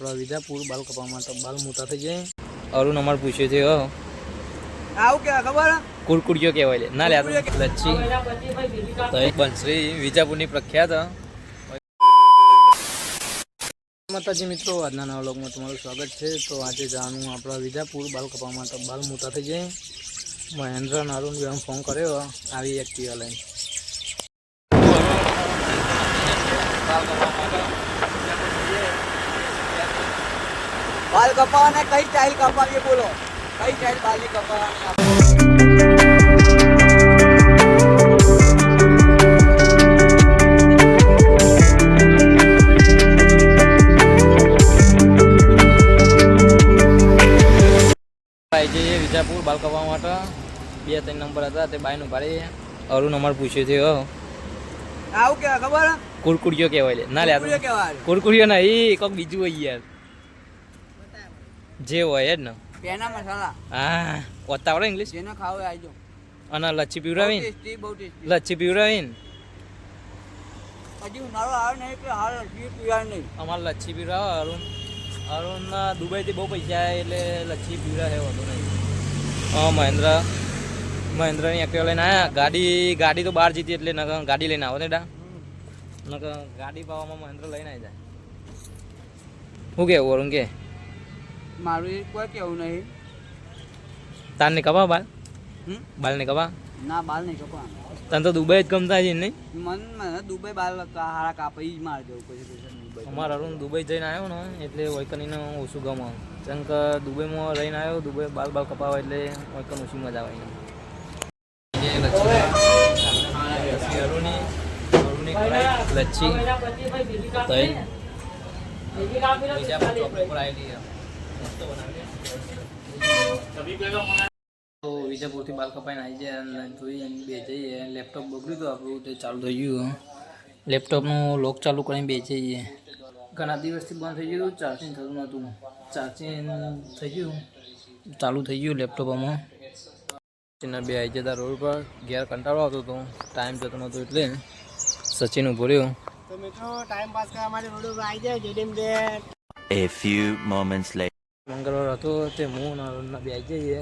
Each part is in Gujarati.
આપણા વિજાપુર બાલ કપામાં તો બાલ મોટા થઈ જાય. અરુણ અમાર પૂછ્યું છે હો. આવું કે ખબર? કુરકુડિયો કહેવાય લે. ના લે લચ્છી. તો એક બંસરી વિજાપુરની પ્રખ્યાત. માતાજી મિત્રો આજના નવા વ્લોગમાં તમારું સ્વાગત છે. તો આજે જવાનું આપણા વિજાપુર બાલ કપામાં તો બાલ મોટા થઈ જાય. મહેન્દ્ર અને અરુણ ફોન કર્યો આવી એક્ટિવા લઈને બાલ કપાવાને કઈ સ્ટાઇલ કપાવીએ બોલો કઈ સ્ટાઇલ બાલી કપાવા જઈએ વિજાપુર બાલ કપા માટે. બે ત્રણ નંબર હતા તે બાયનું ભાડે અરુણ અમાર પૂછ્યું છે આવું કેવા ખબર? કુરકુડિયો કહેવાય ના લે કુરકુરિયો ના એ કોક બીજું હોય યાર. જે હોય જ ને. પેના મસાલા. હા ઓતા આવડે ઇંગ્લિશ જેનો ખાવે આવજો અને લચ્છી પીવડાવીને? લચ્છી પીવડાવીને? હજી ઉનાળો આવે નહીં એટલે હાલ લચ્છી પીવા નહીં. અમારે લચ્છી પીવડાવે અરુણ. અરુણના દુબઈથી બહુ પૈસા આવે એટલે લચ્છી પીવડાવે વધુ નહીં. હા મહેન્દ્ર. મહેન્દ્રની એક્ટિવા લઈને આવ્યા ગાડી ગાડી તો બહાર જીતી એટલે નકર ગાડી લઈને આવો ને ડા નકર ગાડી પાવામાં મહેન્દ્ર લઈને આવી જાય. શું કે અરુણ કે? મારું એ કોઈ કેવું નહીં તારને કપા બાલ હમ? બાલને કપા ના બાલ નહીં કપા તને તો દુબઈ જ ગમતા છે નહીં મન મને દુબઈ બાલ હારા કાપી જ માર જવું પછી અમારા અરુણ દુબઈ જઈને આવ્યો ને એટલે વૈકનીને ઓછું ગમ કારણ કે દુબઈમાં રહીને આવ્યો દુબઈ બાલ બાલ કપાવા એટલે વૈકન ઓછી મજા આવે. લચ્છી દહીં. બીજા ચોપડી આવેલી. તો વિજયપુરથી બાલ કપાઈને આવી જાય અને જોઈ અને બે જઈએ. લેપટોપ બગડ્યું હતું આપણું તે ચાલુ થઈ ગયું લેપટોપનું લોક ચાલુ કરીને બે જઈએ. ઘણા દિવસથી બંધ થઈ ગયું ચાર્જિંગ થતું નહોતું. ચાર્જિંગ થઈ ગયું ચાલુ થઈ ગયું લેપટોપમાં સચિનના બે આવી જતા રોડ પર. ઘેર કંટાળો આવતો હતો. ટાઈમ જતો નહોતો એટલે સચિન ઊભો રહ્યો. તો મિત્રો ટાઈમ પાસ કરવા માટે રોડ ઉપર આવી જાય જેમ ડે A few moments later. મંગળવાર હતો તે હું અને અરુણના બે આવી જઈએ.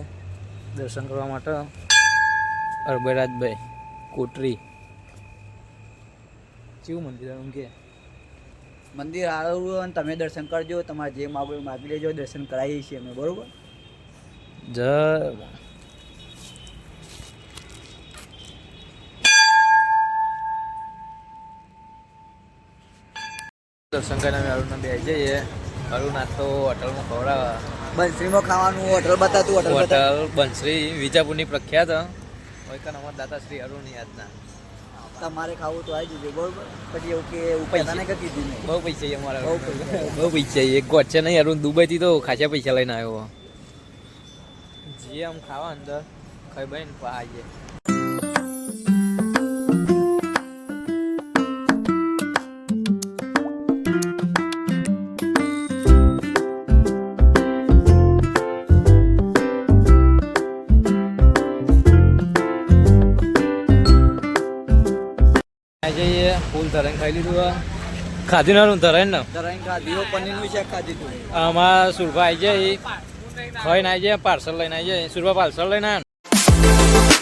દર્શન કરવા માટે. અરબરાજભાઈ કોટરી. કેવું મંદિર એમ કે? મંદિર આવું અને તમે દર્શન કરજો તમારે જે માગો માગી લેજો દર્શન કરાવીએ છીએ અમે બરોબર? જય દર્શન કરીને અમે અરુણના બે જઈએ. અરુણ નાસ્તો તો હોટલમાં ખવડાવે. બંસરીમાં ખાવાનું હોટલ બતાતું હોટલ હોટલ બંસરી વિજાપુરની પ્રખ્યાત હોય કાન અમારા દાદાશ્રી અરુણ યાદના. તમારે ખાવું તો આવી જજો બરોબર? પછી એવું કે પૈસા. નહીં કે કીધું નહીં. બહુ પૈસા અમારા બહુ પૈસા. બહુ પૈસા. એક ગોટ છે નહીં અરુણ દુબઈથી તો ખાસા પૈસા લઈને આવ્યો. જે આમ ખાવા અંદર ખાઈ બહીને પાઈએ. ફૂલ ધરાઈને ખાઈ લીધું ખાધી ના ધરાઈને ને? ધરાઈને ખાધી પનીરનું છે ખાધી તું આમાં સુરભા આવી જાય ખાઈને આવી જાય પાર્સલ લઈને આવી જાય સુરભા પાર્સલ લઈને આવે